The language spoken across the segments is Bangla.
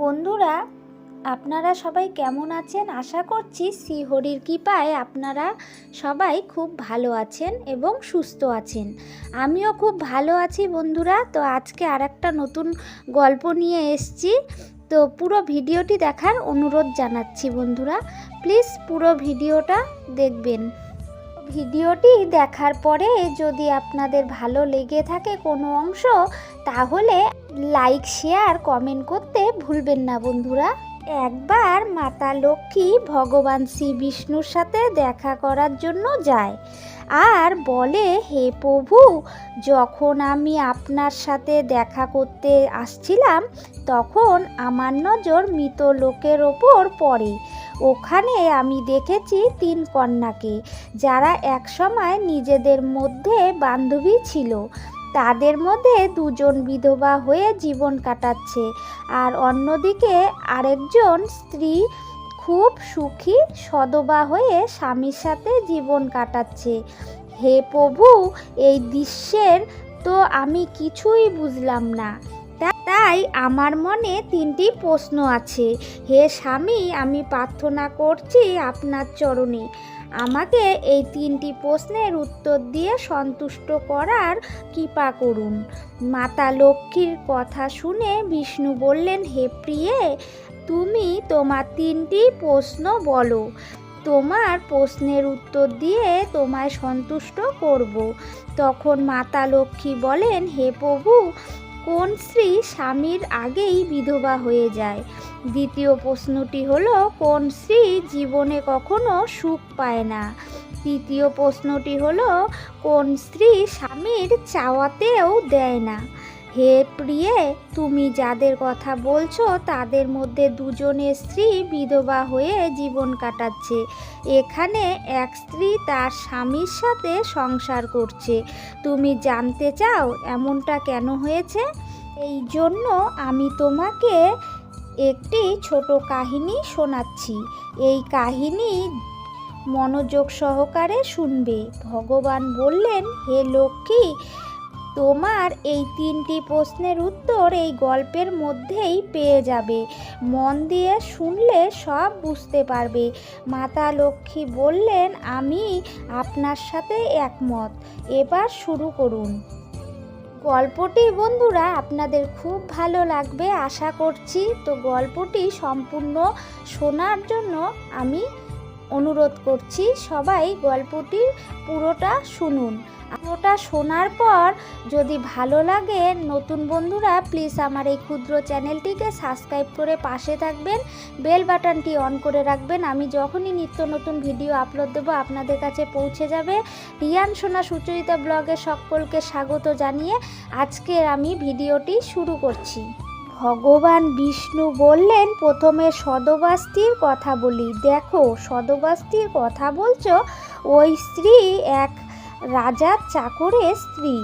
বন্ধুরা, আপনারা সবাই কেমন আছেন? আশা করছি শ্রীহরির কৃপায় আপনারা সবাই খুব ভালো আছেন এবং সুস্থ আছেন। আমিও খুব ভালো আছি বন্ধুরা। তো আজকে আর একটা নতুন গল্প নিয়ে এসছি। তো পুরো ভিডিওটি দেখার অনুরোধ জানাচ্ছি বন্ধুরা। প্লিজ পুরো ভিডিওটা দেখবেন। ভিডিওটি দেখার পরে যদি আপনাদের ভালো লেগে থাকে কোনো অংশ, তাহলে লাইক শেয়ার কমেন্ট করতে ভুলবেন না বন্ধুরা। একবার মাতা লক্ষ্মী ভগবান শ্রী বিষ্ণুর সাথে দেখা করার জন্য যায়। আর বলে, হে প্রভু, যখন আমি আপনার সাথে দেখা করতে আসছিলাম, তখন আমার নজর মৃত লোকের ওপর পড়ে। ওখানে আমি দেখেছি তিন কন্যাকে, যারা একসময় নিজেদের মধ্যে বান্ধবী ছিল। তাদের মধ্যে দুজন বিধবা হয়ে জীবন কাটাচ্ছে আর অন্যদিকে আরেকজন স্ত্রী খুব সুখী সদবা হয়ে স্বামীর সাথে জীবন কাটাচ্ছে। হে প্রভু, এই দৃশ্যের তো আমি কিছুই বুঝলাম না। তাই আমার মনে তিনটি প্রশ্ন আছে। হে স্বামী, আমি প্রার্থনা করছি আপনার চরণে। আমাকে এই তিনটি প্রশ্নের উত্তর দিয়ে সন্তুষ্ট করার কৃপা করুন। মাতা লক্ষ্মীর কথা শুনে বিষ্ণু বললেন, হে প্রিয়ে, তুমি তোমার তিনটি প্রশ্ন বলো। তোমার প্রশ্নের উত্তর দিয়ে তোমায় সন্তুষ্ট করব। তখন মাতা লক্ষ্মী বলেন, হে প্রভু কোন স্ত্রী স্বামীর আগেই বিধবা হয়ে যায়? দ্বিতীয় প্রশ্নটি হলো, কোন স্ত্রী জীবনে কখনো সুখ পায় না? তৃতীয় প্রশ্নটি হলো, কোন স্ত্রী স্বামীর চাওয়াতেও দেয় না? হে প্রিয়ে, তুমি যাদের কথা বলছো, তাদের মধ্যে দুজনের স্ত্রী বিধবা হয়ে জীবন কাটাচ্ছে। এখানে এক স্ত্রী তার স্বামীর সাথে সংসার করছে। তুমি জানতে চাও এমনটা কেন হয়েছে? এই জন্য আমি তোমাকে একটি ছোট কাহিনী শোনাচ্ছি। এই কাহিনী মনোযোগ সহকারে শুনবে। ভগবান বললেন, হে লক্ষ্মী তোমার এই তিনটি প্রশ্নের উত্তর এই গল্পের মধ্যেই পেয়ে যাবে। মন দিয়ে শুনলে সব বুঝতে পারবে। মাতা লক্ষ্মী বললেন, আমি আপনার সাথে একমত। এবার শুরু করুন। গল্পটি বন্ধুরা আপনাদের খুব ভালো লাগবে, আশা করছি। তো গল্পটি সম্পূর্ণ শোনার জন্য আমি অনুরোধ করছি সবাই গল্পটি পুরোটা শুনুন। পুরোটা শোনার পর যদি ভালো লাগে, নতুন বন্ধুরা প্লিজ আমার এই ক্ষুদ্র চ্যানেলটিকে সাবস্ক্রাইব করে পাশে থাকবেন, বেল বাটনটি অন করে রাখবেন। আমি যখনই নিত্য নতুন ভিডিও আপলোড দেবো, আপনাদের কাছে পৌঁছে যাবে। রিয়ান সোনা সুচরিতা ব্লগে সকলকে স্বাগত জানিয়ে আজকে আমি ভিডিওটি শুরু করছি। ভগবান বিষ্ণু বললেন, প্রথমে সদবাস্তির কথা বলি। দেখো, সদবাস্তির কথা বলছো, ওই স্ত্রী এক রাজার চাকরের স্ত্রী।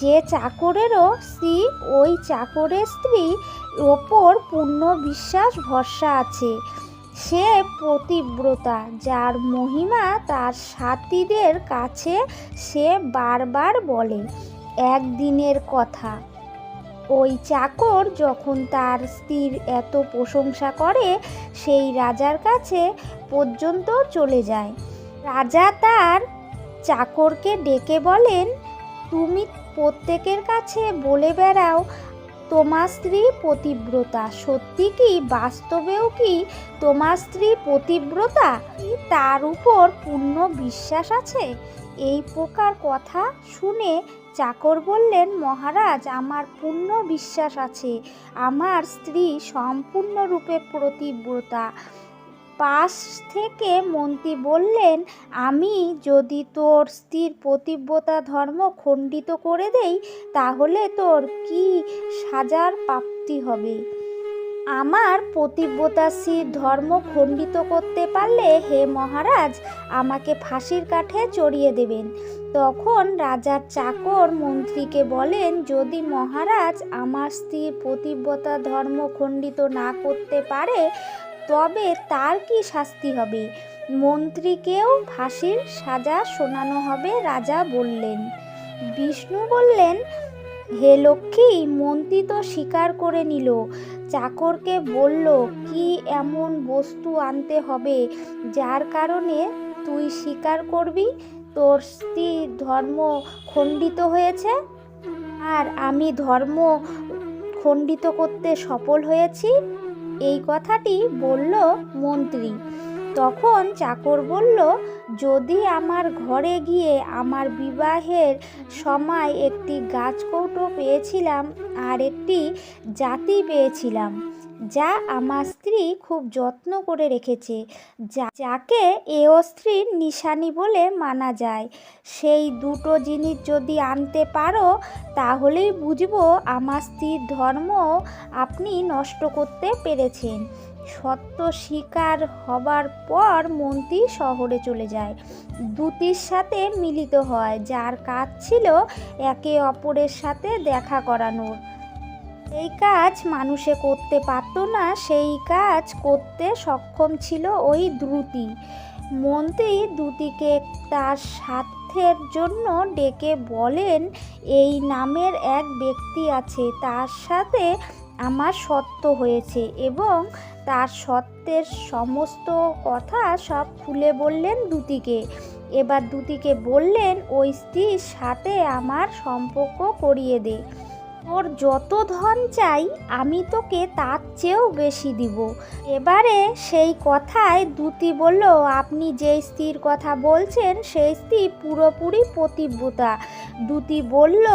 যে চাকরেরও স্ত্রী, ওই চাকরের স্ত্রী ওপর পূর্ণ বিশ্বাস, ভরসা আছে। সে প্রতিব্রতা যার মহিমা তার সাথীদের কাছে সে বারবার বলে। একদিনের কথা ওই চাকর যখন তার স্ত্রীর এত প্রশংসা করে, সেই রাজার কাছে পর্যন্ত চলে যায়। রাজা তার চাকরকে ডেকে বলেন, তুমি প্রত্যেকের কাছে বলে বেড়াও, তোমার স্ত্রী পতিব্রতা। সত্যি কি, বাস্তবেও কি তোমার স্ত্রী পতিব্রতা? তার উপর পূর্ণ বিশ্বাস আছে? এই প্রকার কথা শুনে চাকর বললেন, মহারাজ, আমার পূর্ণ বিশ্বাস আছে। আমার স্ত্রী সম্পূর্ণরূপে প্রতিব্রতা। পাশ থেকে মন্ত্রী বললেন, আমি যদি তোর স্ত্রীর প্রতিব্রতা ধর্ম খণ্ডিত করে দেই, তাহলে তোর কি সাজার প্রাপ্তি হবে? আমার প্রতিব্রতাশীর ধর্ম খণ্ডিত করতে পারলে হে মহারাজ, আমাকে ফাঁসির কাঠে চড়িয়ে দেবেন। তখন রাজার চাকর মন্ত্রীকে বলেন, যদি মহারাজ আমার স্ত্রীর প্রতিব্রতা ধর্ম খণ্ডিত না করতে পারে, তবে তার কি শাস্তি হবে? মন্ত্রীকেও ফাঁসির সাজা শোনানো হবে, রাজা বললেন। বিষ্ণু বললেন, হে লক্ষ্মী, মন্ত্রী তো স্বীকার করে নিল। চাকরকে বলল, কি এমন বস্তু আনতে হবে, যার কারণে তুই স্বীকার করবি? তোর স্ত্রীর ধর্ম খণ্ডিত হয়েছে? আর আমি ধর্ম খণ্ডিত করতে সফল হয়েছি? এই কথাটি বলল মন্ত্রী। তখন চাকর বলল, যদি আমার ঘরে গিয়ে আমার বিবাহের সময় একটি গাছকৌটো পেয়েছিলাম আর একটি জাতি পেয়েছিলাম, যা আমার স্ত্রী খুব যত্ন করে রেখেছে, যা- যাকে এও স্ত্রীর নিশানি বলে মানা যায়, সেই দুটো জিনিস যদি আনতে পারো, তাহলেই বুঝব আমার স্ত্রীর ধর্ম আপনি নষ্ট করতে পেরেছেন। সত্য স্বীকার হবার পর মন্ত্রী শহরে চলে যায়। দুতির সাথে মিলিত হয়, যার কাজ ছিল একে অপরের সাথে দেখা করানোর। এই কাজ মানুষে করতে পারতো না, সেই কাজ করতে সক্ষম ছিল ওই দ্রুতি মন্ত্রী দ্রুতিকে তার স্বার্থের জন্য ডেকে বলেন, এই নামের এক ব্যক্তি আছে, তার সাথে আমার সত্য হয়েছে এবং তার সত্যের সমস্ত কথা সব খুলে বললেন দুতিকে। এবার দুতিকে বললেন, ওই স্ত্রীর সাথে আমার সম্পর্ক করিয়ে দে। তোর যত ধন চাই, আমি তোকে তার চেয়েও বেশি দিব। এবারে সেই কথায় দ্যুতি বলল, আপনি যে স্ত্রীর কথা বলছেন, সেই স্ত্রী পুরোপুরি পতিব্রতা। দ্যুতি বলল,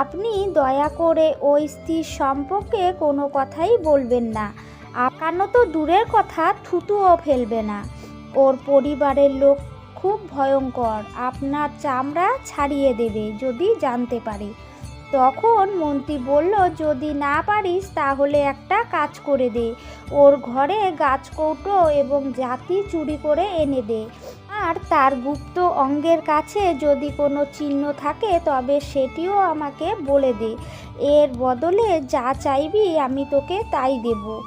আপনি দয়া করে ওই স্ত্রীর সম্পর্কে কোনো কথাই বলবেন না। আকানো তো দূরের কথা, থুতুও ফেলবে না। ওর পরিবারের লোক খুব ভয়ঙ্কর। আপনার চামড়া ছাড়িয়ে দেবে, যদি জানতে পারে। তখন মন্ত্রী বলল, যদি না পারিস, তাহলে একটা কাজ করে দে। ওর ঘরে গাছ কৌটো এবং জাতি চুরি করে এনে দে। আর তার গুপ্ত অঙ্গের কাছে যদি কোনো চিহ্ন থাকে, তবে সেটিও আমাকে বলে দে। এর বদলে যা চাইবি, আমি তোকে তাই দেব।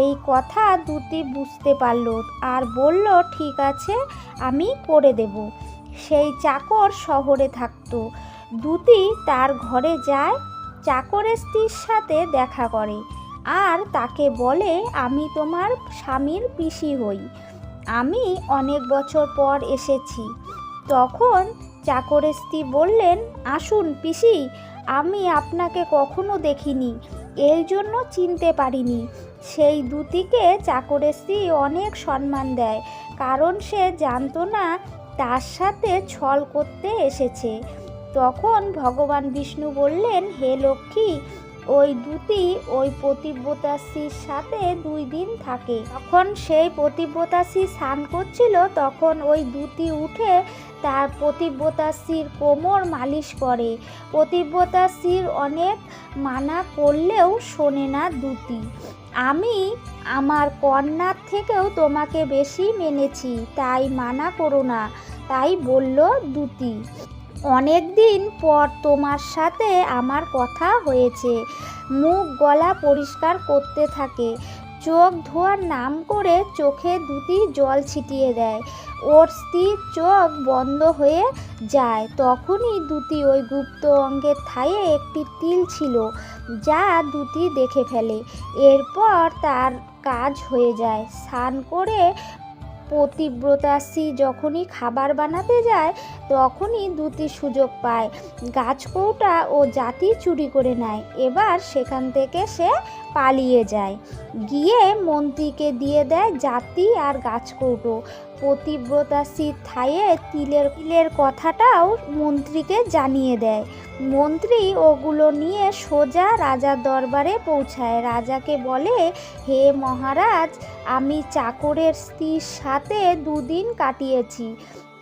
এই কথা দুটি বুঝতে পারল আর বলল, ঠিক আছে, আমি করে দেব। সেই চাকর শহরে থাকতো। দুটি তার ঘরে যায় চাকরের স্ত্রীর সাথে দেখা করে আর তাকে বলে, আমি তোমার স্বামীর পিসি হই। আমি অনেক বছর পর এসেছি। তখন চাকরের স্ত্রী বললেন, আসুন পিসি, আমি আপনাকে কখনো দেখিনি এই জন্য চিনতে পারিনি। সেই দুটিকে চাকরের স্ত্রী অনেক সম্মান দেয়, কারণ সে জানতো না তার সাথে ছল করতে এসেছে। তখন ভগবান বিষ্ণু বললেন, হে লক্ষ্মী, ওই দুটি ওই পতিব্রতাশ্রীর সাথে দুই দিন থাকে। তখন সেই পতিব্রতাশ্রী স্নান করছিল, তখন ওই দুটি উঠে তার পতিব্রতাশ্রীর কোমর মালিশ করে। পতিব্রতাশ্রীর অনেক মানা করলেও শোনে না দুটি আমি আমার কন্যার থেকেও তোমাকে বেশি মেনেছি, তাই মানা করো না, তাই বলল দুতি। অনেক দিন পর তোমার সাথে আমার কথা হয়েছে, মুখ গলা পরিষ্কার করতে থাকে। চোখ ধোয়ার নাম করে চোখে দুটি জল ছিটিয়ে দেয়। ওর স্ত্রীর চোখ বন্ধ হয়ে যায়। তখনই দুটি ওই গুপ্ত অঙ্গের থায়ে একটি তিল ছিল, যা দুটি দেখে ফেলে। এরপর তার কাজ হয়ে যায়। স্নান করে পতিব্রতাশ্রী যখনই খাবার বানাতে যায়, তখনই দুটি সুযোগ পায়। গাছকৌটা ও জাতি চুরি করে নেয়। এবার সেখান থেকে সে পালিয়ে যায়। গিয়ে মন্ত্রীকে দিয়ে দেয় জাতি আর গাছকৌটো পতিব্রতাশ্রীর থাইয়ে তিলের তিলের কথাটাও মন্ত্রীকে জানিয়ে দেয়। মন্ত্রী ওগুলো নিয়ে সোজা রাজার দরবারে পৌঁছায়। রাজাকে বলে, হে মহারাজ, আমি চাকরের স্ত্রীর সাথে দুদিন কাটিয়েছি।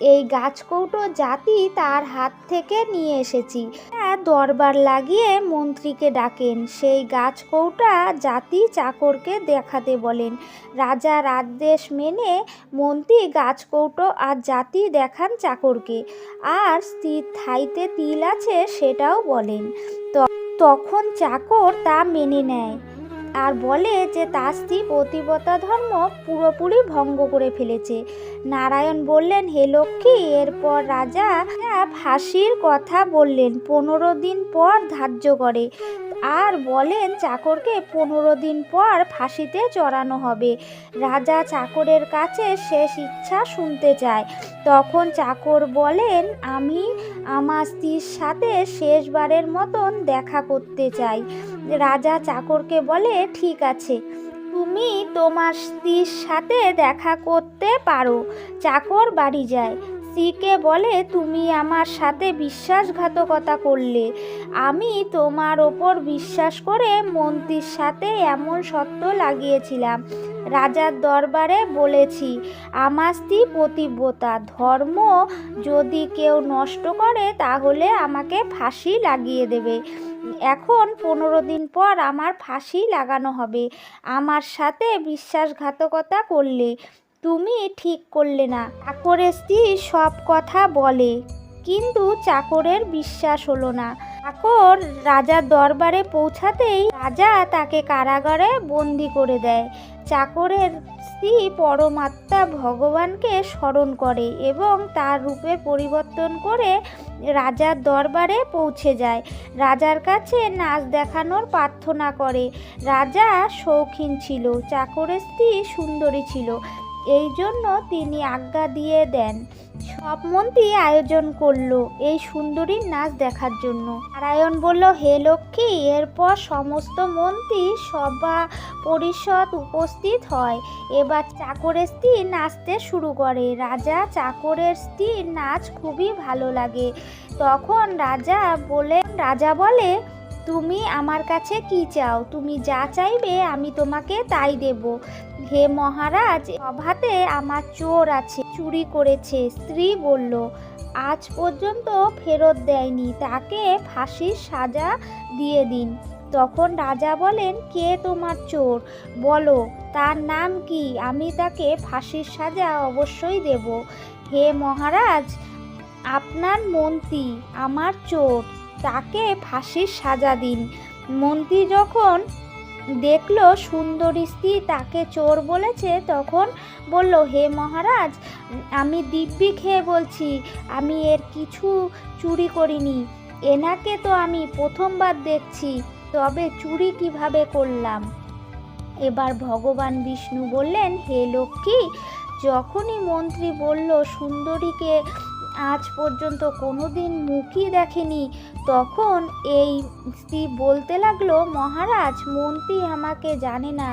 এই গাছকৌটো জাতি তার হাত থেকে নিয়ে এসেছি। হ্যাঁ, দরবার লাগিয়ে মন্ত্রীকে ডাকেন। সেই গাছকৌটা জাতি চাকরকে দেখাতে বলেন। রাজার আদেশ মেনে মন্ত্রী গাছকৌটো আর জাতি দেখান চাকরকে। আর স্ত্রীর থাইতে তিল আছে সেটাও বলেন। তখন চাকর তা মেনে নেয়। আর বলে যে তার স্ত্রী পতিব্রতা ধর্ম পুরোপুরি ভঙ্গ করে ফেলেছে। নারায়ণ বললেন, হে লক্ষ্মী, এরপর রাজা ফাঁসির কথা বললেন। পনেরো দিন পর ধার্য করে। আর বলেন চাকরকে পনেরো দিন পর ফাঁসিতে চড়ানো হবে। রাজা চাকরের কাছে শেষ ইচ্ছা শুনতে চায়। তখন চাকর বলেন, আমি আমার স্ত্রীর সাথে শেষবারের মতন দেখা করতে চাই। রাজা চাকরকে বলে, ঠিক আছে, তুমি তোমার স্ত্রীর সাথে দেখা করতে পারো। চাকর বাড়ি যায়। স্ত্রীকে বলে, তুমি আমার সাথে বিশ্বাসঘাতকতা করলে। আমি তোমার ওপর বিশ্বাস করে মন্ত্রীর সাথে এমন সত্য লাগিয়েছিলাম। রাজার দরবারে বলেছি, আমার স্ত্রী পতিব্রতা, ধর্ম যদি কেউ নষ্ট করে, তাহলে আমাকে ফাঁসি লাগিয়ে দেবে। এখন পনেরো দিন পর আমার ফাঁসি লাগানো হবে। আমার সাথে বিশ্বাসঘাতকতা করলে তুমি ঠিক করলে না। চাকরের স্ত্রী সব কথা বলে, কিন্তু চাকরের বিশ্বাস হলো না। চাকর রাজার দরবারে পৌঁছাতেই রাজা তাকে কারাগারে বন্দি করে দেয়। চাকরের স্ত্রী পরমাত্মা ভগবানকে স্মরণ করে এবং তার রূপে পরিবর্তন করে রাজার দরবারে পৌঁছে যায়। রাজার কাছে নাচ দেখানোর প্রার্থনা করে। রাজা শৌখিন ছিল, চাকরের স্ত্রী সুন্দরী ছিল। এই জন্য তিনি আজ্ঞা দিয়ে দেন। সব মন্ত্রী আয়োজন করল এই সুন্দরীর নাচ দেখার জন্য। নারায়ণ বলল, হে লক্ষ্মী, এরপর সমস্ত মন্ত্রী সভা পরিষদ উপস্থিত হয়। এবার চাকরের স্ত্রী নাচতে শুরু করে। রাজা চাকরের স্ত্রীর নাচ খুবই ভালো লাগে। তখন রাজা বলে রাজা বলে তুমি আমার কাছে কি চাও? তুমি যা চাইবে আমি তোমাকে তাই দেব। হে মহারাজ, সভাতে আমার চোর আছে, চুরি করেছে। স্ত্রী বলল, আজ পর্যন্ত ফেরত দেয়নি, তাকে ফাঁসির সাজা দিয়ে দিন। তখন রাজা বলেন, কে তোমার চোর? বলো, তার নাম কি? আমি তাকে ফাঁসির সাজা অবশ্যই দেব। হে মহারাজ, আপনার মন্ত্রী আমার চোর। তাকে ফাঁসির সাজা দিন। মন্ত্রী যখন দেখল সুন্দরী স্ত্রী তাকে চোর বলেছে, তখন বলল, হে মহারাজ, আমি দিব্যি খেয়ে বলছি, আমি এর কিছু চুরি করিনি। এনাকে তো আমি প্রথমবার দেখছি, তবে চুরি কীভাবে করলাম? এবার ভগবান বিষ্ণু বললেন, হে লক্ষ্মী, যখনই মন্ত্রী বলল সুন্দরীকে আজ পর্যন্ত কোনো দিন মুখই দেখেনি। তখন এই স্ত্রী বলতে লাগল, মহারাজ, মন্ত্রী আমাকে জানে না।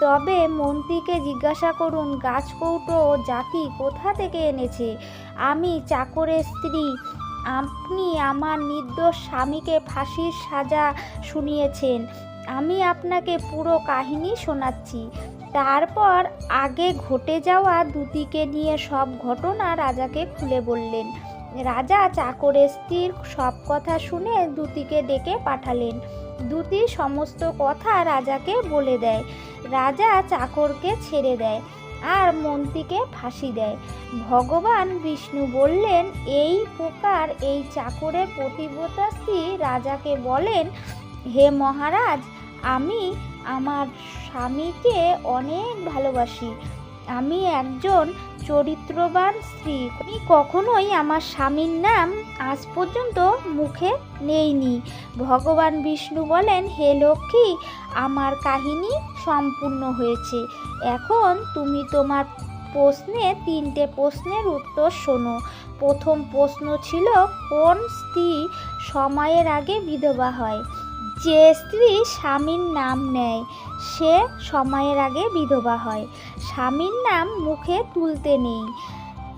তবে মন্ত্রীকে জিজ্ঞাসা করুন, গাছকৌটো জাতি কোথা থেকে এনেছে? আমি চাকরের স্ত্রী। আপনি আমার নির্দোষ স্বামীকে ফাঁসির সাজা শুনিয়েছেন। আমি আপনাকে পুরো কাহিনী শোনাচ্ছি। তারপর আগে ঘটে যাওয়া দুতিকে নিয়ে সব ঘটনা রাজাকে খুলে বললেন। রাজা চাকরের স্ত্রীর সব কথা শুনে দুতিকে ডেকে পাঠালেন। দুতি সমস্ত কথা রাজাকে বলে দেয়। রাজা চাকরকে ছেড়ে দেয় আর মন্ত্রীকে ফাঁসি দেয়। ভগবান বিষ্ণু বললেন, এই প্রকার এই চাকরের প্রতিব্রতা রাজাকে বলেন, হে মহারাজ, আমি আমার স্বামীকে অনেক ভালোবাসি। আমি একজন চরিত্রবান স্ত্রী। আমি কখনোই আমার স্বামীর নাম আজ পর্যন্ত মুখে নেইনি। ভগবান বিষ্ণু বলেন, হে লক্ষ্মী, আমার কাহিনী সম্পূর্ণ হয়েছে। এখন তুমি তোমার প্রশ্নে তিনটে প্রশ্নের উত্তর শোনো। প্রথম প্রশ্ন ছিল, কোন স্ত্রী সময়ের আগে বিধবা হয়? যে স্ত্রী স্বামীর নাম নেয়, সে সময়ের আগে বিধবা হয়। স্বামীর নাম মুখে তুলতে নেই।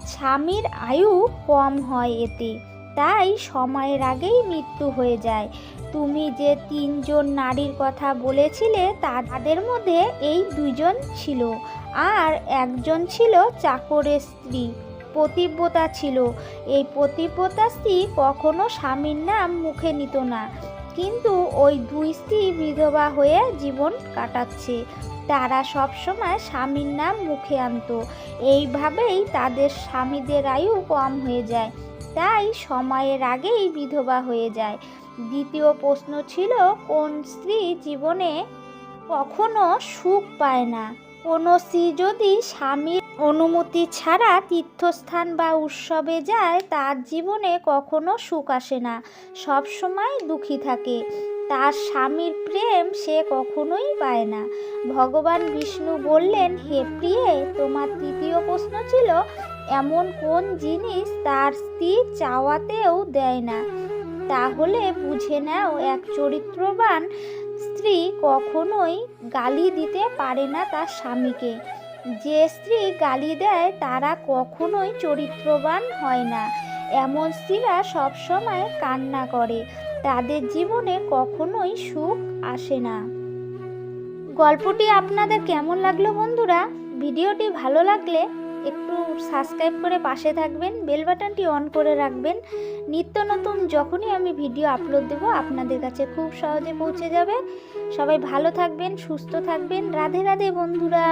স্বামীর আয়ু কম হয় এতে, তাই সময়ের আগেই মৃত্যু হয়ে যায়। তুমি যে তিনজন নারীর কথা বলেছিলে, তাদের মধ্যে এই দুজন ছিল। আর একজন ছিল চাকরের স্ত্রী, পতিব্রতা ছিল। এই পতিব্রতা স্ত্রী কখনো স্বামীর নাম মুখে নিত না। কিন্তু ওই দুই স্ত্রী বিধবা হয়ে জীবন কাটাচ্ছে। তারা সবসময় স্বামীর নাম মুখে আনতো। এইভাবেই তাদের স্বামীদের আয়ু কম হয়ে যায়। তাই সময়ের আগেই বিধবা হয়ে যায়। দ্বিতীয় প্রশ্ন ছিল, কোন স্ত্রী জীবনে কখনো সুখ পায় না? কোনো স্ত্রী যদি স্বামীর অনুমতি ছাড়া তীর্থস্থান বা উৎসবে যায়, তার জীবনে কখনো সুখ আসে না, সব সময় দুঃখী থাকে। তার স্বামীর প্রেম সে কখনোই পায় না। ভগবান বিষ্ণু বললেন, হে প্রিয়ে, তোমার তৃতীয় প্রশ্ন ছিল, এমন কোন জিনিস তার স্ত্রী চাওয়াতেও দেয় না? তাহলে বুঝে নাও, এক চরিত্রবান স্ত্রী কখনোই গালি দিতে পারে না তার স্বামীকে। যে স্ত্রী গালি দেয়, তারা কখনোই চরিত্রবান হয় না। এমন স্ত্রীরা সবসময় কান্না করে। তাদের জীবনে কখনোই সুখ আসে না। গল্পটি আপনাদের কেমন লাগল বন্ধুরা? ভিডিওটি ভালো লাগলে একটু সাবস্ক্রাইব করে পাশে থাকবেন বেল বাটনটি অন করে রাখবেন। নিত্য নতুন যখনই আমি ভিডিও আপলোড দেব, আপনাদের কাছে খুব সহজে পৌঁছে যাবে। সবাই ভালো থাকবেন, সুস্থ থাকবেন। রাধে রাধে বন্ধুরা।